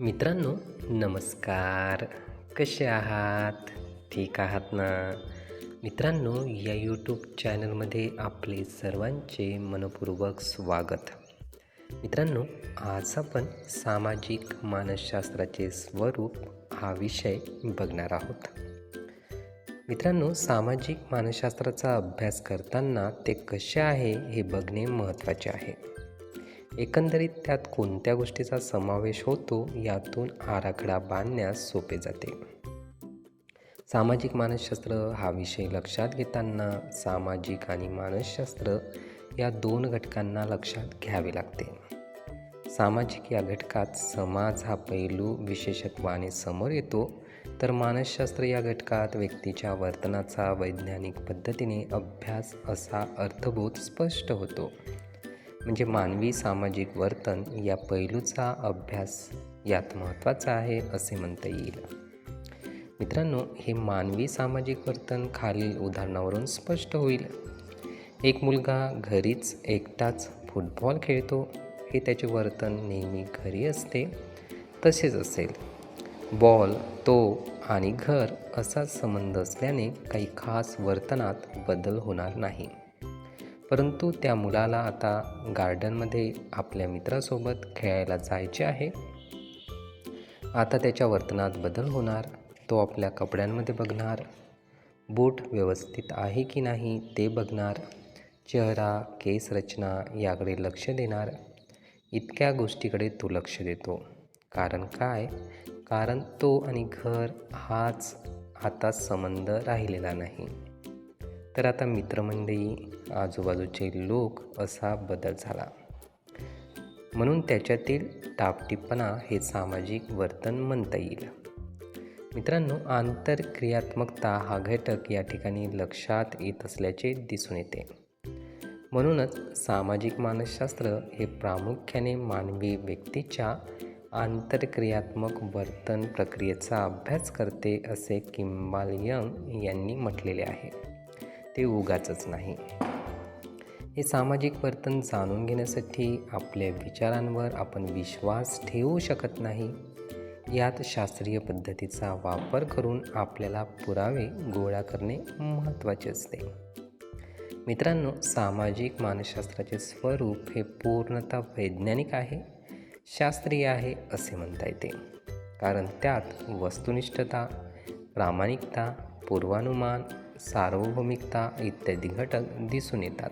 मित्रांनो नमस्कार. कसे आहात? ठीक आहात ना? मित्रांनो या यूट्यूब चॅनलमध्ये आपले सर्वांचे मनपूर्वक स्वागत. मित्रांनो आज आपण सामाजिक मानसशास्त्राचे स्वरूप हा विषय बघणार आहोत. मित्रांनो सामाजिक मानसशास्त्राचा अभ्यास करताना ते कसे आहे हे बघणे महत्त्वाचे आहे. एकंदरीत त्यात कोणत्या गोष्टीचा समावेश होतो यातून आराखडा बांधण्यास सोपे जाते. सामाजिक मानसशास्त्र हा विषय लक्षात घेताना सामाजिक आणि मानसशास्त्र या दोन घटकांना लक्षात घ्यावे लागते. सामाजिक या घटकात समाज हा पैलू विशेषत्वाने समोर येतो तर मानसशास्त्र या घटकात व्यक्तीच्या वर्तनाचा वैज्ञानिक पद्धतीने अभ्यास असा अर्थबोध स्पष्ट होतो. म्हणजे मानवी सामाजिक वर्तन या पैलूचा अभ्यास यात महत्त्वाचा आहे असे म्हणता येईल. मित्रांनो हे मानवी सामाजिक वर्तन खालील उदाहरणावरून स्पष्ट होईल. एक मुलगा घरीच एकटाच फुटबॉल खेळतो. हे त्याचे वर्तन नेहमी घरी असते तसेच असेल. बॉल तो आणि घर असा संबंध असल्याने काही खास वर्तनात बदल होणार नाही. परंतु त्या मुलाला आता गार्डनमध्ये आपल्या मित्रासोबत खेळायला जायचे आहे. आता त्याच्या वर्तनात बदल होणार तो आपल्या कपड्यांमध्ये बघणार बूट व्यवस्थित आहे की नाही ते बघणार चेहरा केस रचना याकडे लक्ष देणार इतक्या गोष्टीकडे तो लक्ष देतो. कारण काय? कारण तो आणि घर हाच आता संबंध राहिलेला नाही. तर आता मित्रमंडळी आजूबाजूचे लोक असा बदल झाला. म्हणून त्याच्यातील टापटिपणा हे सामाजिक वर्तन म्हणता येईल. मित्रांनो आंतरक्रियात्मकता हा घटक या ठिकाणी लक्षात येत असल्याचे दिसून येते. म्हणूनच सामाजिक मानसशास्त्र हे प्रामुख्याने मानवी व्यक्तीच्या आंतरक्रियात्मक वर्तन प्रक्रियेचा अभ्यास करते असे किंबाल यंग यांनी म्हटलेले आहे. ते उगाचंच नाही. हे सामाजिक वर्तन जाणून घेण्यासाठी आपल्या विचारांवर आपण विश्वास ठेवू शकत नाही. यात शास्त्रीय पद्धतीचा वापर करून आपल्याला पुरावे गोळा करणे महत्त्वाचे असते. मित्रांनो सामाजिक मानसशास्त्राचे स्वरूप हे पूर्णतः वैज्ञानिक आहे शास्त्रीय आहे असे म्हणता येते. कारण त्यात वस्तुनिष्ठता प्रामाणिकता पूर्वानुमान सार्वभौमिकता इत्यादी घटक दिसून येतात.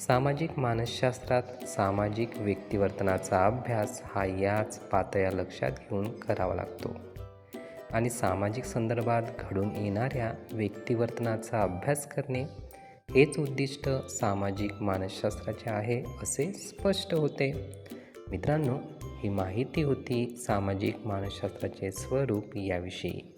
सामाजिक मानसशास्त्रात सामाजिक व्यक्तिवर्तनाचा अभ्यास हा याच पातळ्या लक्षात घेऊन करावा लागतो. आणि सामाजिक संदर्भात घडून येणाऱ्या व्यक्तिवर्तनाचा अभ्यास करणे हेच उद्दिष्ट सामाजिक मानसशास्त्राचे आहे असे स्पष्ट होते. मित्रांनो ही माहिती होती सामाजिक मानसशास्त्राचे स्वरूप याविषयी.